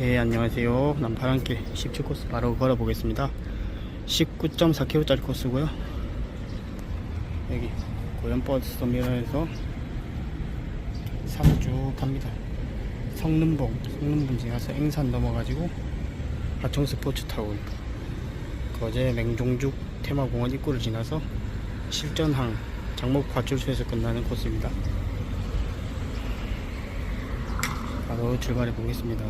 예, 안녕하세요. 남파랑길 17코스 바로 걸어 보겠습니다. 19.4km짜리 코스고요. 여기 고연버스 터미널에서 산을 쭉 갑니다. 성능봉, 성능봉 지나서 앵산 넘어가지고 하청 스포츠타운, 거제 맹종죽 테마공원 입구를 지나서 실전항 장목 과출소에서 끝나는 코스입니다. 바로 출발해 보겠습니다.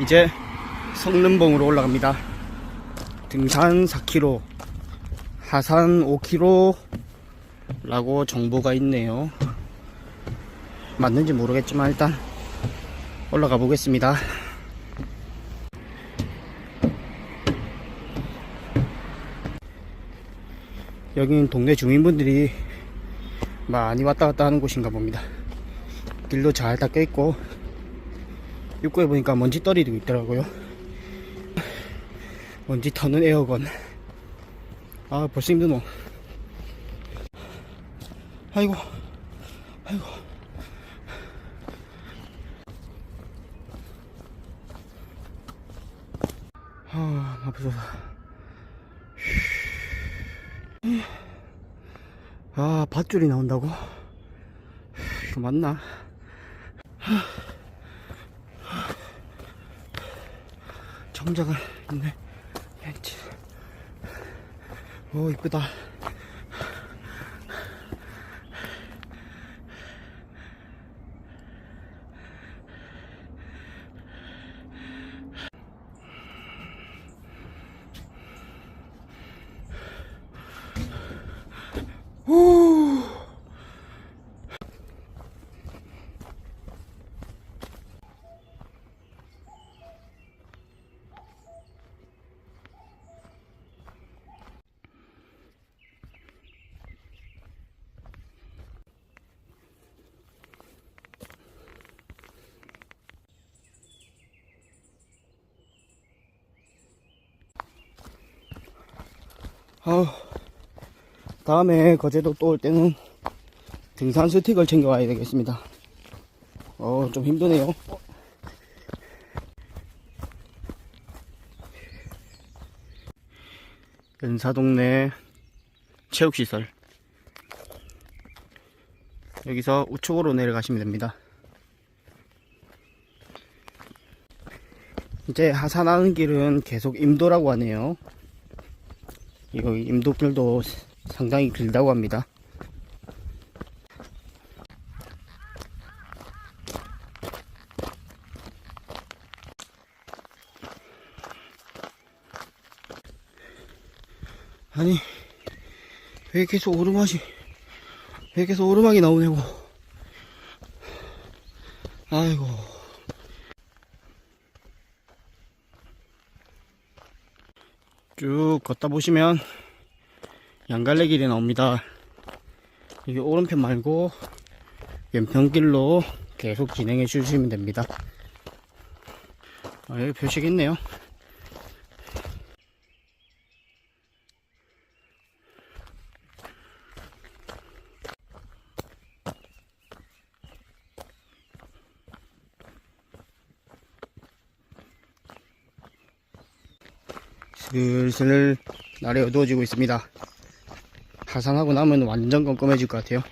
이제 성능봉으로 올라갑니다. 등산 4km, 하산 5km 라고 정보가 있네요. 맞는지 모르겠지만 일단 올라가 보겠습니다. 여기는 동네 주민분들이 많이 왔다 갔다 하는 곳인가 봅니다. 길도 잘 닦여 있고 입구에 보니까 먼지 떨이도 있더라고요. 먼지 터는 에어건. 아 벌써 힘드노. 아이고, 아이고. 아, 아프다. 아, 밧줄이 나온다고? 이거 맞나? 정자가 있네. 벤치. 오, 이쁘다. 아, 다음에 거제도 또 올 때는 등산 스틱을 챙겨와야 되겠습니다. 어, 좀 힘드네요. 연사동네 체육시설. 여기서 우측으로 내려가시면 됩니다. 이제 하산하는 길은 계속 임도라고 하네요. 이거 임도길도 상당히 길다고 합니다. 아니 왜 계속 오르막이 왜 계속 오르막이 나오냐고 아이고 쭉 걷다 보시면 양갈래 길이 나옵니다. 이게 오른편 말고 왼편 길로 계속 진행해 주시면 됩니다. 아, 여기 표시가 있네요. 슬슬 날이 어두워지고 있습니다. 하산하고 나면 완전 껌껌해질 것 같아요.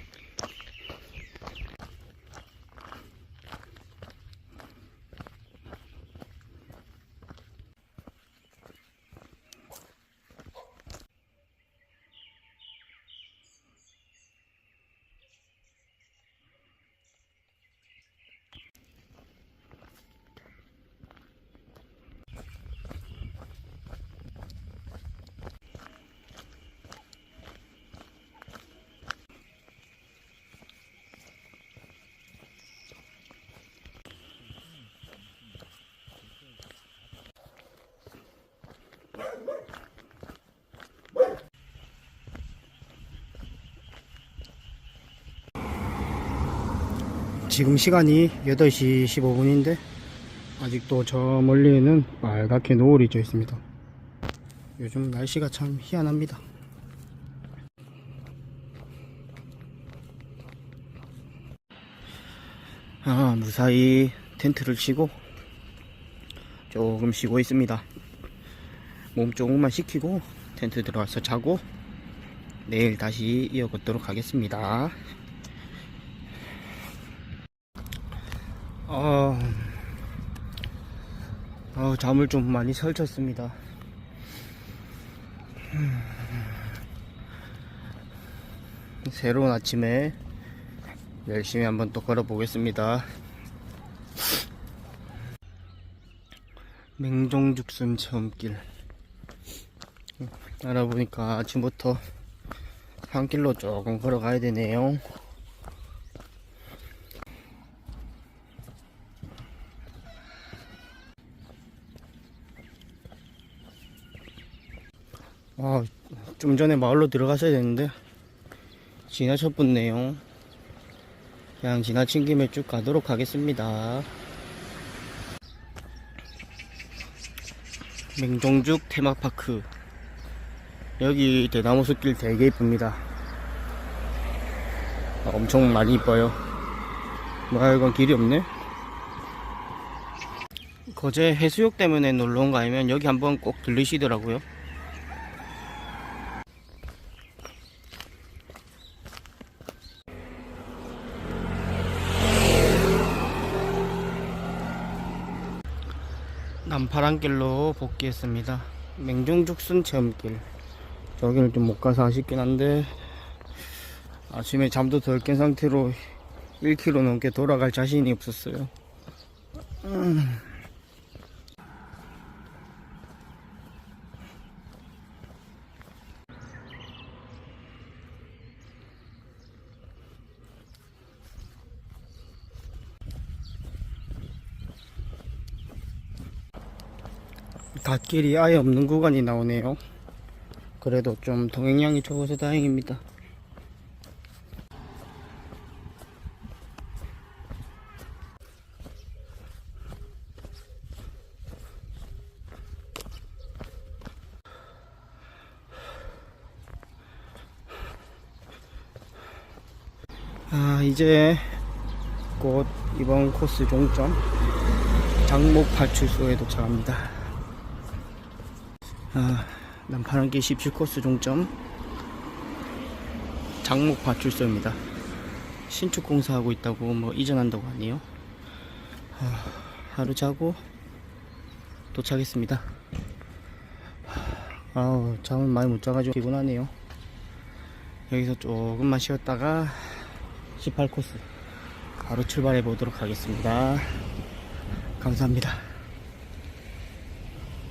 지금 시간이 8시 15분인데 아직도 저 멀리에는 빨갛게 노을이 져 있습니다. 요즘 날씨가 참 희한합니다. 아, 무사히 텐트를 치고 조금 쉬고 있습니다. 몸 조금만 식히고 텐트 들어가서 자고 내일 다시 이어걷도록 하겠습니다. 어, 어, 잠을 좀 많이 설쳤습니다. 음. 새로운 아침에 열심히 한번 또 걸어보겠습니다. 맹종죽순 체험길. 알아보니까 아침부터 산길로 조금 걸어가야 되네요. 아, 좀 전에 마을로 들어갔어야 되는데 지나쳤었네요. 그냥 지나친 김에 쭉 가도록 하겠습니다. 맹종죽 테마파크 여기 대나무 숲길 되게 이쁩니다. 아, 엄청 많이 이뻐요. 뭐야 이건 길이 없네. 거제 해수욕 때문에 놀러 온 거 아니면 여기 한번 꼭 들르시더라고요. 남파란길로 복귀했습니다. 맹종죽순 체험길. 저기는 좀못 가서 아쉽긴 한데 아침에 잠도 덜 깬 상태로 1km 넘게 돌아갈 자신이 없었어요. 음. 갓길이 아예 없는 구간이 나오네요. 그래도 좀 동행량이 적어서 다행입니다. 아, 이제 곧 이번 코스 종점 장목 파출소에 도착합니다. 아, 남파랑길 17코스 종점 장목 파출소입니다. 신축 공사하고 있다고 뭐 이전한다고 하네요. 아, 하루 자고 도착했습니다. 아우 잠을 많이 못 자가지고 피곤하네요. 여기서 조금만 쉬었다가 18코스 바로 출발해 보도록 하겠습니다. 감사합니다.